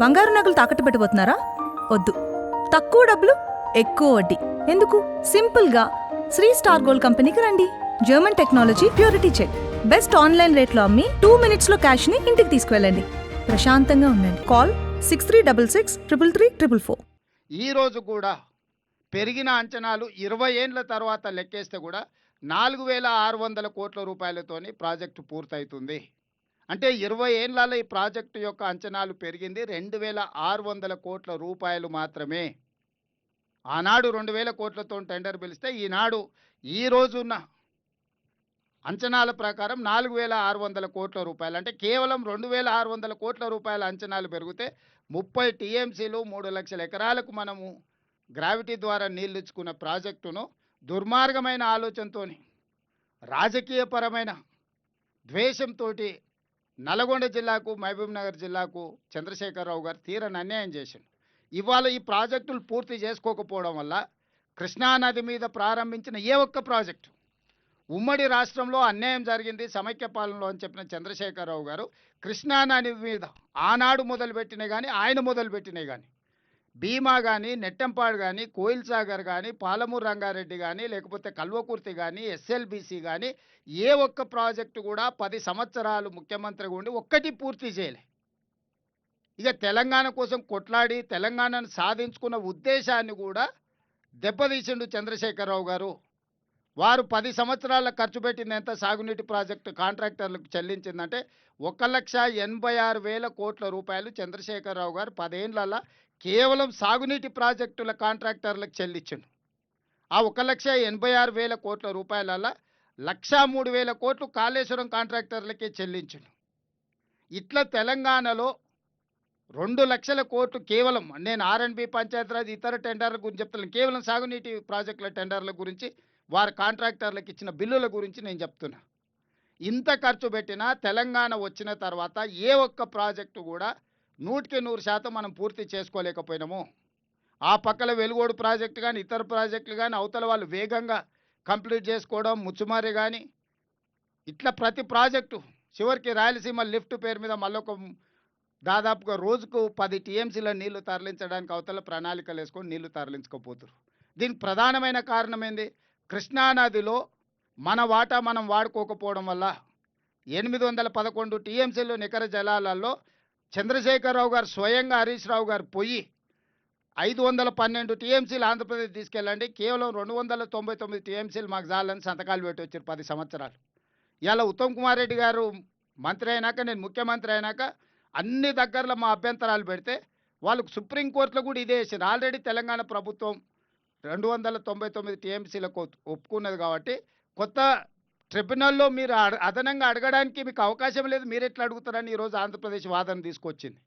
బంగారు నగలు తాకట్టు పెట్టబోతున్నారా వద్దు. తక్కువ డబ్బులు ఎక్కువ వడ్డీ. ఎందుకు? సింపుల్గా. శ్రీ స్టార్ గోల్డ్ కంపెనీకి రండి. German technology purity check. Best online రేట్లో అమ్మి టూ మినిట్స్లో క్యాష్ని ఇంటికి తీసుకువెళ్ళండి. ప్రశాంతంగా ఉండండి. Call six three double six triple three triple four. ఈరోజు కూడా పెరిగిన అంచనాలు ఇరవై ఏండ్ల తర్వాత లెక్కేస్తే కూడా నాలుగు వేల ఆరు వందల కోట్ల రూపాయలతోని ప్రాజెక్టు పూర్తవుతుంది అంటే ఇరవై ఏండ్లలో ఈ ప్రాజెక్టు యొక్క అంచనాలు పెరిగింది. రెండు వేల ఆరు వందల కోట్ల రూపాయలు మాత్రమే. ఆనాడు రెండు వేల కోట్లతో టెండర్ పిలిస్తే ఈనాడు ఈ రోజున్న అంచనాల ప్రకారం నాలుగు వేల ఆరు వందల కోట్ల రూపాయలు. అంటే కేవలం రెండు వేల ఆరు వందల కోట్ల రూపాయల అంచనాలు పెరిగితే ముప్పై టీఎంసీలు మూడు లక్షల ఎకరాలకు మనము గ్రావిటీ ద్వారా నీళ్ళు ఇచ్చుకున్న ప్రాజెక్టును దుర్మార్గమైన ఆలోచనతోని రాజకీయపరమైన ద్వేషంతో నల్గొండ జిల్లాకు మహబూబ్ నగర్ జిల్లాకు చంద్రశేఖరరావు గారు తీరని అన్యాయం చేసిండు. ఇవాళ ఈ ప్రాజెక్టులు పూర్తి చేసుకోకపోవడం వల్ల కృష్ణానది మీద ప్రారంభించిన ఏ ఒక్క ప్రాజెక్టు ఉమ్మడి రాష్ట్రంలో అన్యాయం జరిగింది సమైక్య పాలనలో అని చెప్పిన చంద్రశేఖరరావు గారు కృష్ణానది మీద ఆనాడు మొదలుపెట్టినాయి కానీ ఆయన మొదలుపెట్టినాయి కానీ భీమా కానీ నెట్టంపాడు కానీ కోయిల్ సాగర్ కానీ పాలమూరు రంగారెడ్డి కానీ లేకపోతే కల్వకుర్తి కానీ ఎస్ఎల్బిసి కానీ ఏ ఒక్క ప్రాజెక్టు కూడా పది సంవత్సరాలు ముఖ్యమంత్రిగా ఉండి ఒక్కటి పూర్తి చేయలే. ఇక తెలంగాణ కోసం కొట్లాడి తెలంగాణను సాధించుకున్న ఉద్దేశాన్ని కూడా దెబ్బతీసిండు చంద్రశేఖరరావు గారు. వారు పది సంవత్సరాల ఖర్చు పెట్టింది ఎంత? సాగునీటి ప్రాజెక్టు కాంట్రాక్టర్లకు చెల్లించిందంటే ఒక లక్ష ఎనభై ఆరు వేల కోట్ల రూపాయలు చంద్రశేఖరరావు గారు పదేళ్ళలో కేవలం సాగునీటి ప్రాజెక్టుల కాంట్రాక్టర్లకు చెల్లించిండు. ఆ ఒక లక్ష ఎనభై ఆరు వేల కోట్ల రూపాయలలో లక్షా మూడు వేల కోట్లు కాళేశ్వరం కాంట్రాక్టర్లకే చెల్లించిండు. ఇట్లా తెలంగాణలో రెండు లక్షల కోట్లు కేవలం నేను ఆర్ఎండ్బి పంచాయతీరాజ్ ఇతర టెండర్ల గురించి చెప్తున్నాను కేవలం సాగునీటి ప్రాజెక్టుల టెండర్ల గురించి వారి కాంట్రాక్టర్లకు ఇచ్చిన బిల్లుల గురించి నేను చెప్తున్నా. ఇంత ఖర్చు పెట్టినా తెలంగాణ వచ్చిన తర్వాత ఏ ఒక్క ప్రాజెక్టు కూడా నూటికి నూరు శాతం మనం పూర్తి చేసుకోలేకపోయినాము. ఆ పక్కల వెలుగోడు ప్రాజెక్టు కానీ ఇతర ప్రాజెక్టులు కానీ అవతల వాళ్ళు వేగంగా కంప్లీట్ చేసుకోవడం ముచ్చుమారి కానీ ఇట్లా ప్రతి ప్రాజెక్టు చివరికి రాయలసీమ లిఫ్ట్ పేరు మీద మళ్ళొక దాదాపుగా రోజుకు పది టీఎంసీల నీళ్ళు తరలించడానికి అవతల ప్రణాళికలు వేసుకొని నీళ్ళు తరలించకపోతారు. దీనికి ప్రధానమైన కారణం ఏంది? కృష్ణానదిలో మన వాటా మనం వాడుకోకపోవడం వల్ల ఎనిమిది వందల పదకొండు టీఎంసీలు నికర జలాలలో చంద్రశేఖరరావు గారు స్వయంగా హరీష్ రావు గారు పోయి ఐదు వందల పన్నెండు టీఎంసీలు ఆంధ్రప్రదేశ్ తీసుకెళ్ళండి. కేవలం రెండు వందల తొంభై తొమ్మిది టీఎంసీలు మాకు చాలని సంతకాలు పెట్టి వచ్చారు పది సంవత్సరాలు. ఇలా ఉత్తమ్ కుమార్ రెడ్డి గారు మంత్రి అయినాక నేను ముఖ్యమంత్రి అయినాక అన్ని దగ్గరలో మా అభ్యంతరాలు పెడితే వాళ్ళకు సుప్రీంకోర్టులో కూడా ఇదే వేసారు ఆల్రెడీ తెలంగాణ ప్రభుత్వం రెండు వందల తొంభై తొమ్మిది టీఎంసీలకు ఒప్పుకున్నది కాబట్టి కొత్త ట్రిబ్యునల్లో మీరు అడ- అదనంగా అడగడానికి మీకు అవకాశం లేదు. మీరు ఎట్లా అడుగుతారని ఈరోజు ఆంధ్రప్రదేశ్ వాదన తీసుకొచ్చింది.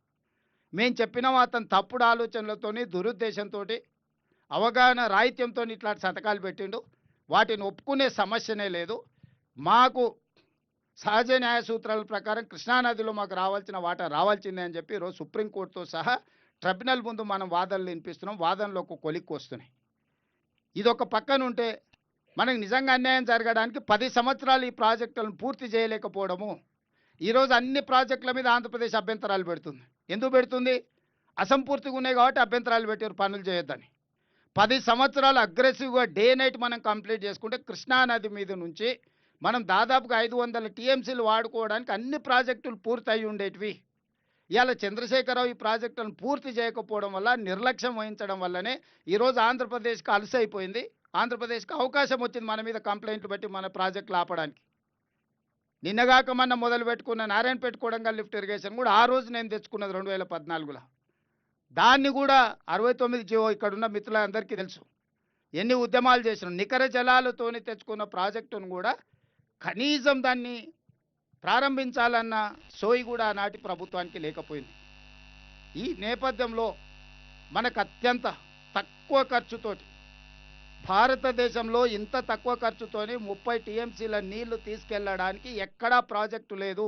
మేము చెప్పినాం అతను తప్పుడు ఆలోచనలతోని దురుద్దేశంతో అవగాహన రాహిత్యంతో ఇట్లాంటి సంతకాలు పెట్టిండు. వాటిని ఒప్పుకునే సమస్యనే లేదు. మాకు సహజ న్యాయ సూత్రాల ప్రకారం కృష్ణానదిలో మాకు రావాల్సిన వాటా రావాల్సిందే అని చెప్పి ఈరోజు సుప్రీంకోర్టుతో సహా ట్రిబ్యునల్ ముందు మనం వాదనలు వినిపిస్తున్నాం. వాదనలో ఒక కొలిక్కి వస్తున్నాయి. ఇదొక పక్కన ఉంటే మనకు నిజంగా అన్యాయం జరగడానికి పది సంవత్సరాలు ఈ ప్రాజెక్టులను పూర్తి చేయలేకపోవడము. ఈరోజు అన్ని ప్రాజెక్టుల మీద ఆంధ్రప్రదేశ్ అభ్యంతరాలు పెడుతుంది. ఎందుకు పెడుతుంది? అసంపూర్తిగా ఉన్నాయి కాబట్టి అభ్యంతరాలు పెట్టారు పనులు చేయొద్దని. పది సంవత్సరాలు అగ్రెసివ్గా డే నైట్ మనం కంప్లీట్ చేసుకుంటే కృష్ణానది మీద నుంచి మనం దాదాపుగా ఐదు వందల టీఎంసీలు వాడుకోవడానికి అన్ని ప్రాజెక్టులు పూర్తయి ఉండేటివి. ఇవాళ చంద్రశేఖరరావు ఈ ప్రాజెక్టులను పూర్తి చేయకపోవడం వల్ల నిర్లక్ష్యం వహించడం వల్లనే ఈరోజు ఆంధ్రప్రదేశ్కి అలసైపోయింది ఆంధ్రప్రదేశ్కి అవకాశం వచ్చింది మన మీద కంప్లైంట్లు పెట్టి మన ప్రాజెక్టులు ఆపడానికి. నిన్నగాక మొన్న మొదలు పెట్టుకున్న నారాయణపేట కొడంగల్ లిఫ్ట్ ఇరిగేషన్ కూడా ఆ రోజు నేను తెచ్చుకున్నది రెండు వేల పద్నాలుగులో. దాన్ని కూడా అరవై తొమ్మిది జీవో ఇక్కడున్న మిత్రులందరికీ తెలుసు. ఎన్ని ఉద్యమాలు చేసినాం నికర జలాలతోని తెచ్చుకున్న ప్రాజెక్టును కూడా కనీసం దాన్ని ప్రారంభించాలన్న సోయి కూడా నాటి ప్రభుత్వానికి లేకపోయింది. ఈ నేపథ్యంలో మనకు అత్యంత తక్కువ ఖర్చుతోటి భారతదేశంలో ఇంత తక్కువ ఖర్చుతోనే ముప్పై టీఎంసీల నీళ్ళు తీసుకెళ్ళడానికి ఎక్కడా ప్రాజెక్టు లేదు.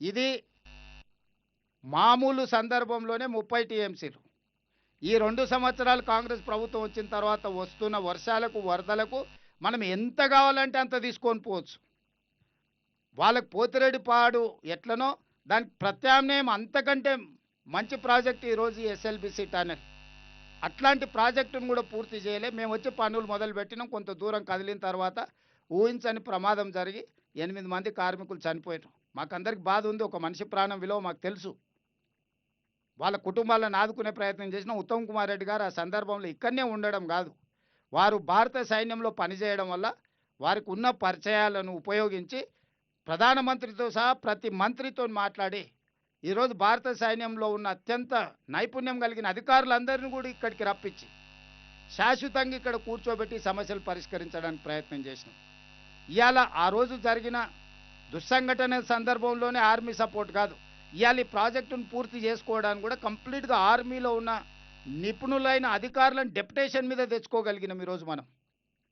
ఇది మామూలు సందర్భంలోనే ముప్పై టీఎంసీలు. ఈ రెండు సంవత్సరాలు కాంగ్రెస్ ప్రభుత్వం వచ్చిన తర్వాత వస్తున్న వర్షాలకు వరదలకు మనం ఎంత కావాలంటే అంత తీసుకొని పోవచ్చు. వాళ్ళకి పోతిరెడ్డిపాడు ఎట్లనో దానికి ప్రత్యామ్నాయం అంతకంటే మంచి ప్రాజెక్ట్ ఈరోజు ఎస్ఎల్బిసి టనల్. అట్లాంటి ప్రాజెక్టును కూడా పూర్తి చేయలే. మేము వచ్చి పనులు మొదలు పెట్టినాం. కొంత దూరం కదిలిన తర్వాత ఊహించని ప్రమాదం జరిగి ఎనిమిది మంది కార్మికులు చనిపోయారు మాకందరికి బాధ ఉంది. ఒక మనిషి ప్రాణం విలువ మాకు తెలుసు. వాళ్ళ కుటుంబాలను ఆదుకునే ప్రయత్నం చేసిన ఉత్తమ్ కుమార్ రెడ్డి గారు ఆ సందర్భంలో ఇక్కడనే ఉండడం కాదు. వారు భారత సైన్యంలో పనిచేయడం వల్ల వారికి ఉన్న పరిచయాలను ఉపయోగించి ప్రధానమంత్రితో సహా ప్రతి మంత్రితో మాట్లాడి ఈరోజు భారత సైన్యంలో ఉన్న అత్యంత నైపుణ్యం కలిగిన అధికారులందరినీ కూడా ఇక్కడికి రప్పించి శాశ్వతంగా ఇక్కడ కూర్చోబెట్టి సమస్యలు పరిష్కరించడానికి ప్రయత్నం చేసినాం. ఇవాళ ఆ రోజు జరిగిన దుస్సంఘటన సందర్భంలోనే ఆర్మీ సపోర్ట్ కాదు ఇవాళ ఈ ప్రాజెక్టును పూర్తి చేసుకోవడానికి కూడా కంప్లీట్గా ఆర్మీలో ఉన్న నిపుణులైన అధికారులను డెప్యుటేషన్ మీద తెచ్చుకోగలిగినాం ఈరోజు మనం.